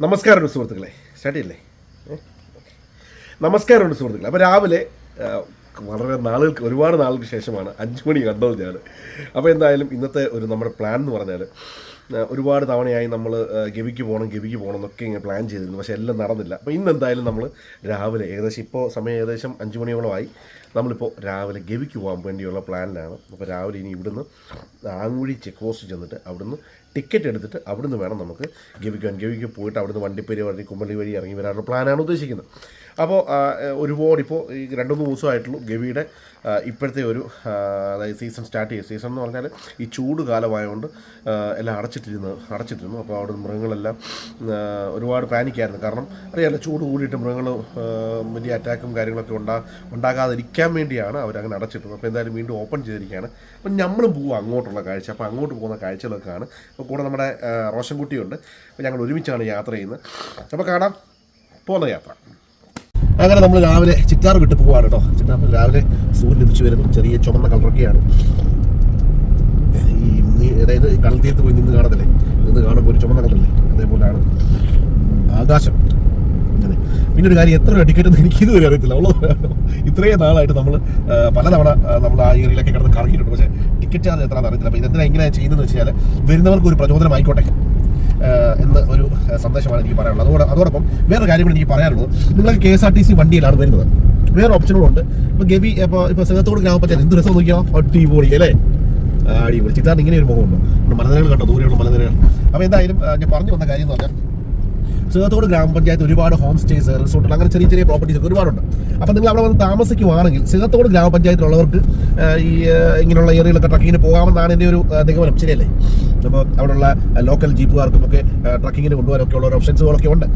നമസ്കാരമുണ്ട് സുഹൃത്തുക്കളെ. സ്റ്റാർട്ട് ചെയ്യല്ലേ ഏ? നമസ്കാരമുണ്ട് സുഹൃത്തുക്കളെ. അപ്പോൾ രാവിലെ വളരെ നാളുകൾക്ക് ഒരുപാട് നാളുകൾക്ക് ശേഷമാണ് അഞ്ച് മണി കണ്ടത് ഞാൻ അപ്പോൾ എന്തായാലും ഇന്നത്തെ ഒരു നമ്മുടെ പ്ലാൻ എന്ന് പറഞ്ഞാൽ ഒരുപാട് തവണയായി നമ്മൾ ഗവിക്ക് പോകണം ഗവിക്ക് പോകണം എന്നൊക്കെ ഇങ്ങനെ പ്ലാൻ ചെയ്തിരുന്നു. പക്ഷേ എല്ലാം നടന്നില്ല. അപ്പോൾ ഇന്ന് എന്തായാലും നമ്മൾ രാവിലെ ഏകദേശം ഇപ്പോൾ സമയം ഏകദേശം അഞ്ച് മണിയോളമായി നമ്മളിപ്പോൾ രാവിലെ ഗവിക്ക് പോകാൻ വേണ്ടിയുള്ള പ്ലാനിലാണ്. അപ്പോൾ രാവിലെ ഇനി ഇവിടുന്ന് ആങ്കുഴി ചെക്ക് പോസ്റ്റ് ചെന്നിട്ട് അവിടുന്ന് ടിക്കറ്റ് എടുത്തിട്ട് അവിടുന്ന് വേണം നമുക്ക് ഗവിക്ക് പോകാൻ ഗവിക്ക് പോയിട്ട് അവിടുന്ന് വണ്ടിപ്പേര് വഴി കുമ്പളി വഴി ഇറങ്ങി വരാനുള്ള പ്ലാനാണ് ഉദ്ദേശിക്കുന്നത്. അപ്പോൾ ഒരുപാട് ഇപ്പോൾ ഈ രണ്ട് മൂന്ന് ദിവസമായിട്ടുള്ളൂ ഗവിയുടെ ഇപ്പോഴത്തെ ഒരു അതായത് സീസൺ സ്റ്റാർട്ട് ചെയ്യും സീസൺ എന്ന് പറഞ്ഞാൽ ഈ ചൂട് കാലമായതുകൊണ്ട് എല്ലാം അടച്ചിട്ടിരുന്നു അടച്ചിട്ടിരുന്നു. അപ്പോൾ അവിടെ മൃഗങ്ങളെല്ലാം ഒരുപാട് പാനിക്കായിരുന്നു. കാരണം അറിയാമല്ലോ ചൂട് കൂടിയിട്ട് മൃഗങ്ങൾ വലിയ അറ്റാക്കും കാര്യങ്ങളൊക്കെ ഉണ്ടാ ഉണ്ടാകാതിരിക്കാൻ വേണ്ടിയാണ് അവരങ്ങനെ അടച്ചിട്ടത് അപ്പോൾ എന്തായാലും വീണ്ടും ഓപ്പൺ ചെയ്തിരിക്കുകയാണ്. അപ്പം നമ്മളും പോവും അങ്ങോട്ടുള്ള കാഴ്ച. അപ്പോൾ അങ്ങോട്ട് പോകുന്ന കാഴ്ചകളൊക്കെ ആണ് അപ്പോൾ കൂടെ നമ്മുടെ റോഷൻകുട്ടിയുണ്ട്. അപ്പോൾ ഞങ്ങൾ ഒരുമിച്ചാണ് യാത്ര ചെയ്യുന്നത്. അപ്പോൾ കാണാം. പോകുന്ന യാത്ര. അങ്ങനെ നമ്മൾ രാവിലെ ചിറ്റാർ വിട്ട് പോവാണ് കേട്ടോ. ചിറ്റാർ രാവിലെ സൂര്യൻ ലഭിച്ചു വരുന്നു. ചെറിയ ചുമന്ന കളറൊക്കെയാണ് ഈ അതായത് കടൽ തീരത്ത് പോയി നിന്ന് കാണത്തില്ലേ? നിന്ന് കാണുമ്പോൾ ഒരു ചുമന്ന കളറല്ലേ അതേപോലെയാണ്. ആകാശം. അങ്ങനെ പിന്നെ ഒരു കാര്യം എത്ര രൂപ ടിക്കറ്റ് എന്ന് എനിക്ക് ഇതുവരെ അറിയത്തില്ല. ഉള്ളത് ഇത്രയും നാളായിട്ട് നമ്മൾ പലതവണ നമ്മൾ ആ ഏരിയയിലൊക്കെ കിടന്ന് കറങ്ങിയിട്ടുണ്ട്. പക്ഷേ ടിക്കറ്റ് അത് എത്ര അറിയത്തില്ല. അപ്പോൾ ഇതെന്തിനാണ് എങ്ങനെ ചെയ്യുന്നതെന്ന് വെച്ചാൽ വരുന്നവർക്ക് ഒരു പ്രചോദനമായിക്കോട്ടെ എന്ന് ഒരു സന്ദേശമാണ് എനിക്ക് പറയാനുള്ളത്. അതോടെ അതോടൊപ്പം വേറൊരു കാര്യം കൂടി എനിക്ക് പറയാനുള്ളത്. നിങ്ങൾ K S R T C വണ്ടിയിലാണ് വരുന്നത്. വേറെ ഓപ്ഷനുകളുണ്ട്. ഇപ്പോൾ ഗവി ഇപ്പോൾ ഇപ്പോൾ സിംഗത്തോട് ഗ്രാമപഞ്ചായത്ത് എന്ത് രസം നോക്കിയാൽ അടിപൊളി അല്ലേ? അടിപൊളി. ചിത്താണ് ഇങ്ങനെ ഒരു മുഖമുണ്ടോ മലനിരകൾ കണ്ടോ? ദൂരെയുള്ള മലനിരകൾ. അപ്പോൾ എന്തായാലും ഞാൻ പറഞ്ഞു വന്ന കാര്യം എന്ന് പറഞ്ഞാൽ സിംഗത്തോട് ഗ്രാമപഞ്ചായത്ത് ഒരുപാട് ഹോം സ്റ്റേസ് റിസോർട്ടുകൾ അങ്ങനെ ചെറിയ ചെറിയ പ്രോപ്പർട്ടീസ് ഒക്കെ ഒരുപാടുണ്ട്. അപ്പോൾ നിങ്ങൾ അവിടെ വന്ന് താമസിക്കുവാണെങ്കിൽ ചേർത്തോട് ഗ്രാമപഞ്ചായത്തിലുള്ളവർക്ക് ഈ ഇങ്ങനെയുള്ള ഏരിയയിലൊക്കെ ട്രക്കിങ്ങിന് പോകാമെന്നാണ് എന്റെ ഒരു നിഗമനം. ശരിയല്ലേ? അപ്പോൾ അവിടെയുള്ള ലോക്കൽ ജീപ്പുകാർക്കും ഒക്കെ ട്രക്കിങ്ങിന് കൊണ്ടുപോകാനൊക്കെ ഉള്ള ഓപ്ഷൻസുകളൊക്കെ ഉണ്ട്.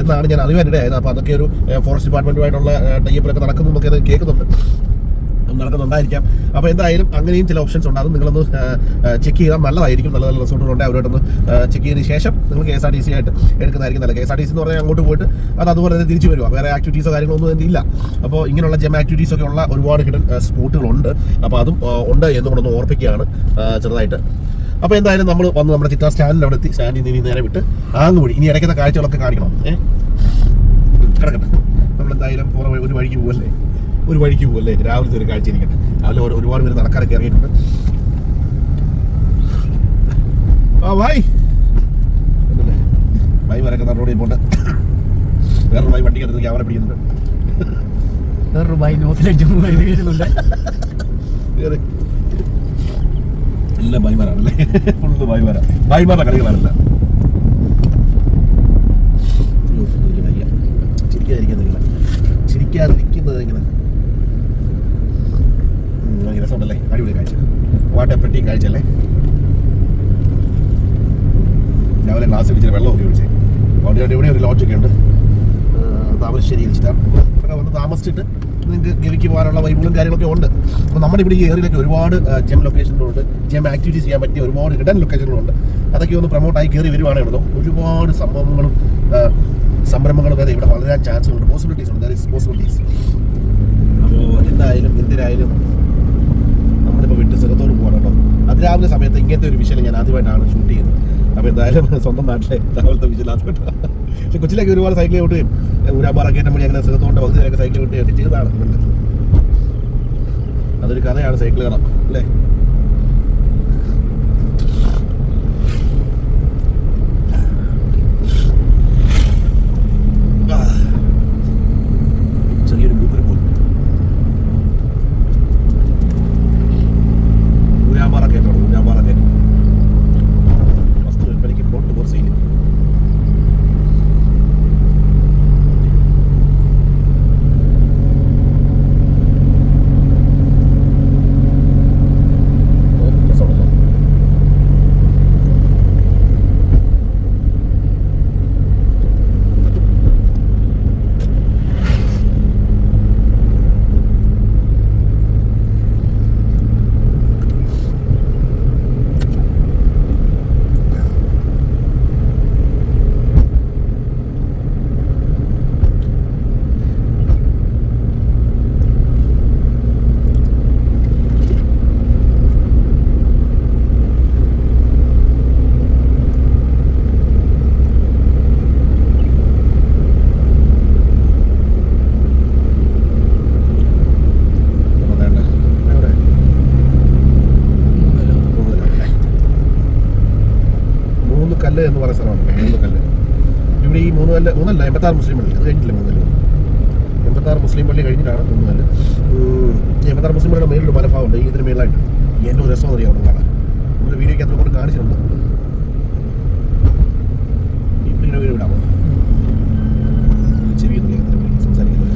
എന്നാണ് ഞാൻ അറിയാനിടയായത്. അപ്പോൾ അതൊക്കെ ഒരു ഫോറസ്റ്റ് ഡിപ്പാർട്ട്മെന്റുമായിട്ടുള്ള ടൈപ്പിലൊക്കെ നടക്കുന്നു എന്നൊക്കെ കേൾക്കുന്നുണ്ട്. നടക്കുന്നുണ്ടായിരിക്കാം അപ്പോൾ എന്തായാലും അങ്ങനെയും ചില ഓപ്ഷൻസ് ഉണ്ട്. അത് നിങ്ങളൊന്ന് ചെക്ക് ചെയ്താൽ നല്ലതായിരിക്കും. നല്ല നല്ല റിസോർട്ടുകളുണ്ട് അവരോടൊന്ന് ചെക്ക് ചെയ്തതിന് ശേഷം നിങ്ങൾ K S R T C ആയിട്ട് എടുക്കുന്നതായിരിക്കും നല്ല K S R T C എന്ന് പറഞ്ഞാൽ അങ്ങോട്ട് പോയിട്ട് അത് അതുപോലെ തന്നെ തിരിച്ചു വരുവാ. വേറെ ആക്ടിവിറ്റീസോ കാര്യങ്ങളൊന്നും തന്നെ ഇല്ല. അപ്പോൾ ഇങ്ങനെയുള്ള ജെം ആക്ടിവിറ്റീസ് ഒക്കെ ഉള്ള ഒരുപാട് കിടൻ സ്പോട്ടുകളുണ്ട് അപ്പോൾ അതും ഉണ്ട് എന്ന് കൂടെ ഒന്ന് ഓർപ്പിക്കുകയാണ് ചെറുതായിട്ട്. അപ്പോൾ എന്തായാലും നമ്മൾ വന്ന് നമ്മുടെ ചിത്ര സ്റ്റാൻഡിൽ അവിടെ എത്തി. സ്റ്റാൻഡിൽ നിന്ന് നേരെ വിട്ട് ആങ്ങുവഴി ഇനി ഇടയ്ക്കുന്ന കാഴ്ചകളൊക്കെ കാണിക്കണം. ഏഹ് കിടക്കട്ടെ. നമ്മൾ എന്തായാലും പുറം ഒരു വഴിക്ക് പോകല്ലേ ഒരു വഴിക്ക് പോകല്ലേ രാവിലത്തെ ഒരു കാഴ്ച ഇരിക്കട്ടെ. രാവിലെ ഒരുപാട് പേര് നടക്കാനൊക്കെ ഇറങ്ങിയിട്ടുണ്ട്. ആ വായ് എന്നല്ലേ വരൊക്കെ നടപടി പോണ്ട് വേറൊരു വായി വണ്ടിക്ക് അടുത്ത് ക്യാമറ പിടിക്കുന്നുണ്ട്. വേറൊരു. എല്ലാം ഫുള്ള് കളികളാണല്ല ചിരിക്കാതിരിക്കുന്നില്ല ചിരിക്കാതിരിക്കുന്നത് എങ്ങനെ ഉം, ഭയങ്കര രസമുണ്ടല്ലേ അടിപൊളി കാഴ്ച വാട്ടപ്പെട്ടി കാഴ്ച കഴിച്ചല്ലേ? രാവിലെ ഗ്ലാസ് വെച്ചിട്ട് വെള്ളം ഉപയോഗിച്ചേ അവിടെ ഇവിടെ ഒരു ലോഡ്ജൊക്കെ ഉണ്ട്. താമരശ്ശേരി ഇവിടെ വന്ന് താമസിച്ചിട്ട് നിങ്ങൾക്ക് ഗവിക്ക് പോകാനുള്ള വൈബുകളും കാര്യങ്ങളൊക്കെ ഉണ്ട്. അപ്പോൾ നമ്മുടെ ഇവിടെ ഈ ഏരിയയിലൊക്കെ ഒരുപാട് ജെം ലൊക്കേഷനുകളുണ്ട് ജെം ആക്ടിവിറ്റീസ് ചെയ്യാൻ പറ്റിയ ഒരുപാട് ഹിഡൻ ലൊക്കേഷനുകളുണ്ട് അതൊക്കെ ഒന്ന് പ്രൊമോട്ടായി കയറി വരുവാണെങ്കിൽ ഒരുപാട് സംഭവങ്ങളും സംരംഭങ്ങളും വരെ ഇവിടെ വളരാൻ ചാൻസുകളുണ്ട് പോസിബിലിറ്റീസ് ഉണ്ട്. ദർ ഇസ് പോസിബിലിറ്റീസ് അപ്പോൾ എന്തായാലും എന്തിനായാലും വിട്ട് സുഖത്തോട് പോകണം കേട്ടോ. അതിരാവിലെ സമയത്ത് ഇങ്ങനത്തെ ഒരു വിഷയം ഞാൻ ആദ്യമായിട്ടാണ് ഷൂട്ട് ചെയ്യുന്നത്. അപ്പോൾ എന്തായാലും സ്വന്തം നാട്ടിലെ രാവിലത്തെ വിഷയം ആദ്യമായിട്ട് പക്ഷെ കൊച്ചിലേക്ക് ഒരുപാട് സൈക്കിൾ വിട്ടുകയും ഊരാമ്പാറൊക്കെ ഏറ്റവും വഴി അങ്ങനെ സുഖത്തോണ്ട് പകുതിയൊക്കെ സൈക്കിൾ വിട്ടുകയൊക്കെ ചെയ്തതാണ്. അതൊരു കഥയാണ് സൈക്കിൾ കഥ അല്ലേ? കല്ല് എന്ന് പറയുന്ന സ്ഥലമാണ്. മൂന്ന് കല്ല്. ഇവിടെ ഈ മൂന്ന് കല്ല് മൂന്നല്ല എൺപത്താറ് മുസ്ലിം പള്ളി അത് കഴിഞ്ഞില്ല മൂന്ന് കല്ല്? എൺപത്താറ് മുസ്ലിം പള്ളി കഴിഞ്ഞിട്ടാണ് മൂന്ന് കല്ല്. എൺപത്താറ് മുസ്ലിം പള്ളിയുടെ മേലൊരു മലഭാഗമുണ്ട്. ഈ ഇതിന് മേലായിട്ട് എന്റെ ഒരു രസം അറിയാം അവിടെ കാണാൻ. നമ്മുടെ വീഡിയോയ്ക്ക് കൊണ്ട് കാണിച്ചിട്ടുണ്ട്. ഇങ്ങനെ വീഡിയോ ഇടാമോ ചെവി ഒന്നും കേൾക്കത്തില്ല പുള്ളിക്ക് സംസാരിക്കുന്നത്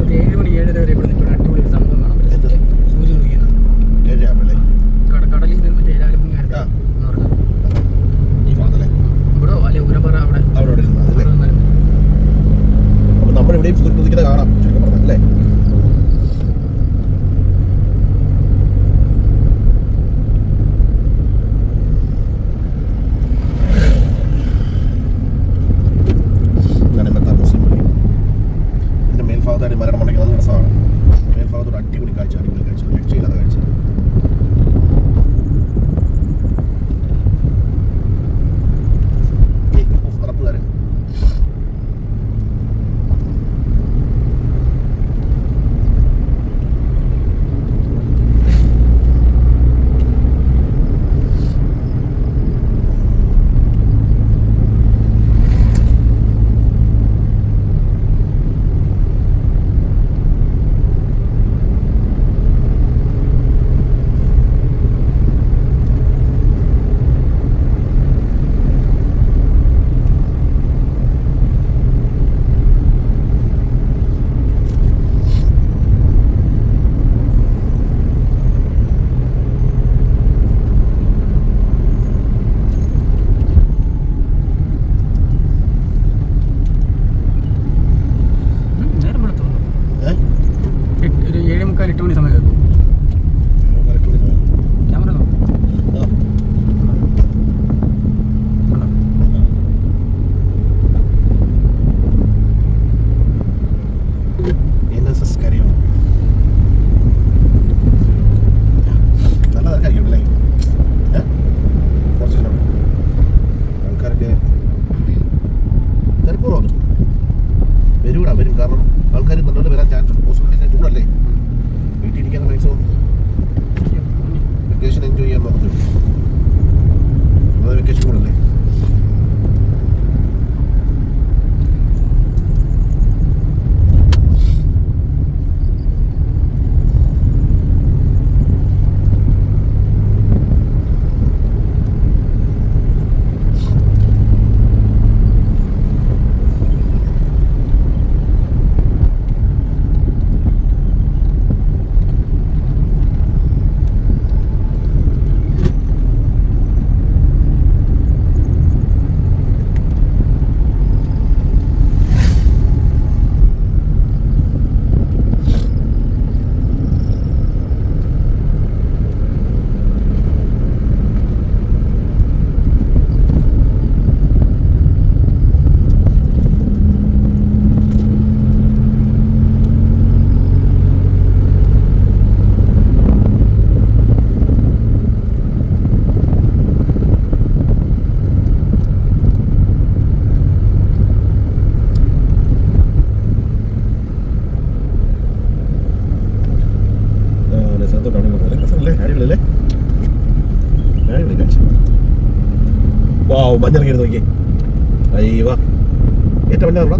ഒരു ഏഴ് മണി ഏഴര വരെ ഇവിടെ നിൽക്കുന്ന അടിപൊളി ഒരു സംഭവം കാണാൻ എന്ത്? പറ്റും സൂര്യൻ ഉദിക്കുന്നത് ഏഴാമല്ലേ കട കടലിൽ നിന്ന് ചേരാലും ആ. എന്ന് പറഞ്ഞാൽ ഈ ഭാഗത്തല്ലേ ഇവിടെ അല്ലെ ഉരമ്പറ അവിടെ അവിടെ അവിടെ ഇരുന്നത് അല്ലേ അവിടെ നിന്നാലും അപ്പൊ നമ്മൾ ഇവിടെയും സൂര്യൻ ഉദിക്കുന്നത് കാണാം ചുരുക്കം പറഞ്ഞാൽ അല്ലേ ഇതാണ് എൺപത്താറ് മുസ്ലിം പള്ളി മേൽഭാഗത്തായിട്ട് മരണം ഉണ്ടെങ്കിൽ രസമാണ്. മേൽഭാഗത്തോട് അടിപൊളി കാഴ്ച അടിപൊളി കാഴ്ച രക്ഷയില്ലാത്ത കാഴ്ച. കയറുന്നത് നോക്കി അയ്യവ ഏറ്റവും വലിയ ആഹാ.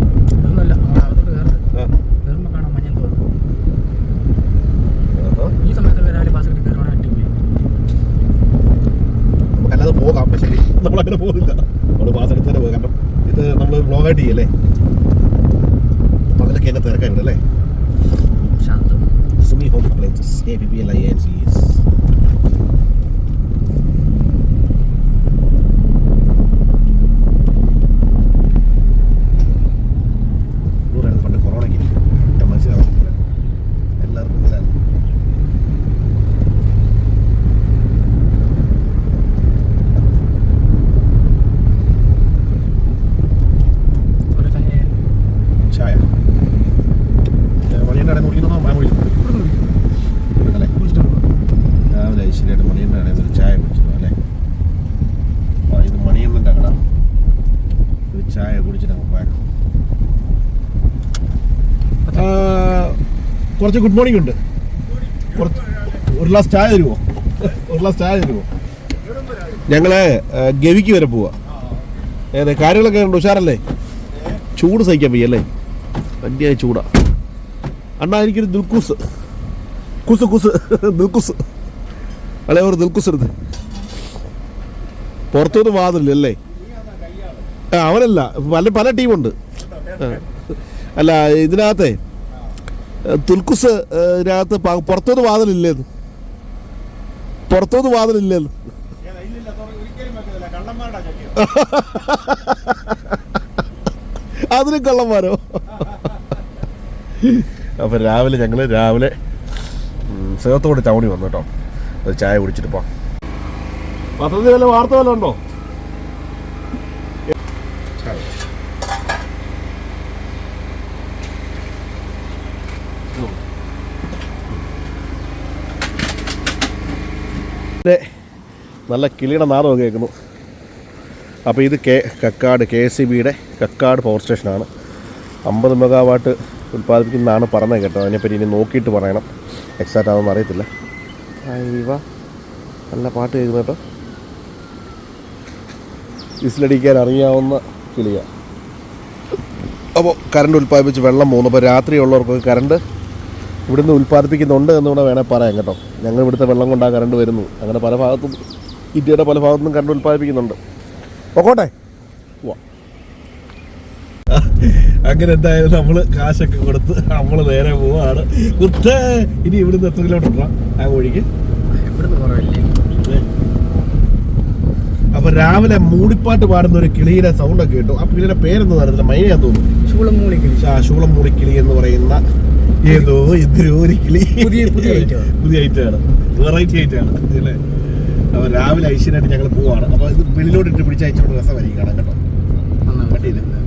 ഈ സമയത്ത് രാവിലെ നമുക്കല്ലാതെ പോകാം പക്ഷേ നമ്മൾ അങ്ങനെ പോകുന്നില്ല. നമ്മൾ പാസ് എടുത്ത് തന്നെ പോകും. കാരണം ഇത് നമ്മൾ വ്ളോഗായിട്ട് ചെയ്യല്ലേ? പകലൊക്കെ എന്നെ തിരക്കായിട്ട് അല്ലേ? ശാന്തം. Sumi home appliances A P P L I N C S പണ്ട് കൊറോണയ്ക്ക് ഒറ്റ മനസ്സിലാവുന്നില്ല എല്ലാവർക്കും ഇതാണ് ഒരു ചായ ചായ വഴിയുടെ അവിടെ കുടിക്കുന്നതോ മാമൊഴി ഇവിടെ നിന്ന് അല്ലേ കുടിച്ചിട്ട് പോകാം കുറച്ച് ഗുഡ് മോർണിംഗ് ഉണ്ട്. ഒരു ഗ്ലാസ് ചായ തരുമോ ഒരു ഗ്ലാസ് ചായ തരുമോ ഞങ്ങൾ ഗവിക്ക് വരെ പോവാ. ഏതെ കാര്യങ്ങളൊക്കെ ഉണ്ട് ഉഷാറല്ലേ? ചൂട് സഹിക്കാൻ വയ്യ അല്ലേ? വലിയ ചൂടാ. അണ്ണാ എനിക്കൊരു ദുൽക്കൂസ് കുസ് കുസ്. ദുൽക്കുസ് അല്ലേ ഒരു ദുൽക്കുസ് എടുത്ത്. പുറത്തോട്ട് വാതില്ലല്ലേ ആ അവനല്ല. പല പല ടീമുണ്ട്. അല്ല ഇതിനകത്തെ തുൽക്കുസ് ഇതിനകത്ത് പുറത്തുനിന്ന് പുറത്തോട്ട് വാതിലില്ലേന്ന്. പുറത്തോട്ട് വാതിലില്ലേന്ന്. അതിനും കള്ളന്മാരോ? അപ്പൊ രാവിലെ ഞങ്ങൾ രാവിലെ സേവത്തോട് ടൗണി വന്നു കേട്ടോ. ചായ കുടിച്ചിട്ട് പോവാം പത്രത്തിൽ വല്ല വാർത്ത വല്ല ഉണ്ടോ? നല്ല കിളിയുടെ നാദം കേൾക്കുന്നു. അപ്പോൾ ഇത് K Kakkad K S C ബിയുടെ കക്കാട് പവർ സ്റ്റേഷനാണ് അമ്പത് മെഗാവാട്ട് ഉൽപ്പാദിപ്പിക്കുന്നതാണ് പറഞ്ഞത് കേട്ടോ. അതിനെപ്പറ്റി ഇനി നോക്കിയിട്ട് പറയണം. എക്സാക്റ്റ് ആണെന്ന് അറിയത്തില്ല. നല്ല പാട്ട് കേൾക്കുന്നു കേട്ടോ. വിസിലടിക്കാൻ അറിയാവുന്ന കിളിയാണ് അപ്പോൾ കറണ്ട് ഉൽപ്പാദിപ്പിച്ച് വെള്ളം പോകുന്നു. അപ്പോൾ ഉള്ളവർക്കൊക്കെ കറണ്ട് ഇവിടുന്ന് ഉൽപ്പാദിപ്പിക്കുന്നുണ്ട് എന്ന് കൂടെ വേണേൽ പറയാം കേട്ടോ. ഞങ്ങൾ ഇവിടുത്തെ വെള്ളം കൊണ്ടാണ് കറണ്ട് വരുന്നു. അങ്ങനെ പല ഭാഗത്തും ഇന്ത്യയുടെ പല ഭാഗത്തും കറണ്ട് ഉൽപ്പാദിപ്പിക്കുന്നുണ്ട്. പൊക്കോട്ടെ അങ്ങനെ എന്തായാലും നമ്മൾ കാശൊക്കെ കൊടുത്ത് നമ്മൾ നേരെ പോവാണ്. കുത്തേ ഇനി ഇവിടുന്ന് എത്ര കിലോമീറ്റർ ആ വഴിക്ക്? ഇവിടുന്ന് കുറവല്ലേ? അപ്പൊ രാവിലെ മൂടിപ്പാട്ട് പാടുന്ന ഒരു കിളിയുടെ സൗണ്ട് ഒക്കെ കേട്ടു. ആ കിളിയുടെ പേരെന്ന് പറയുന്നില്ല മൈനയാന്ന് തോന്നുന്നു. ശൂളമൂളി കിളി. ആ ശൂളം കിളി എന്ന് പറയുന്ന ഏതോ ഒരു കിളി. പുതിയ- പുതിയ item. പുതിയ ഐറ്റമാണ് വെറൈറ്റി ഐറ്റമാണ് അല്ലേ അപ്പൊ രാവിലെ ഐശ്വര്യമായിട്ട് ഞങ്ങൾ പോവാണ്. അപ്പൊ ഇത് വെളിയിലോട്ട് ഇട്ട് പിടിച്ച അയച്ചോണ്ട് രസമായിരിക്കും കാണാൻ കേട്ടോ. നന്നായി. കണ്ടില്ല?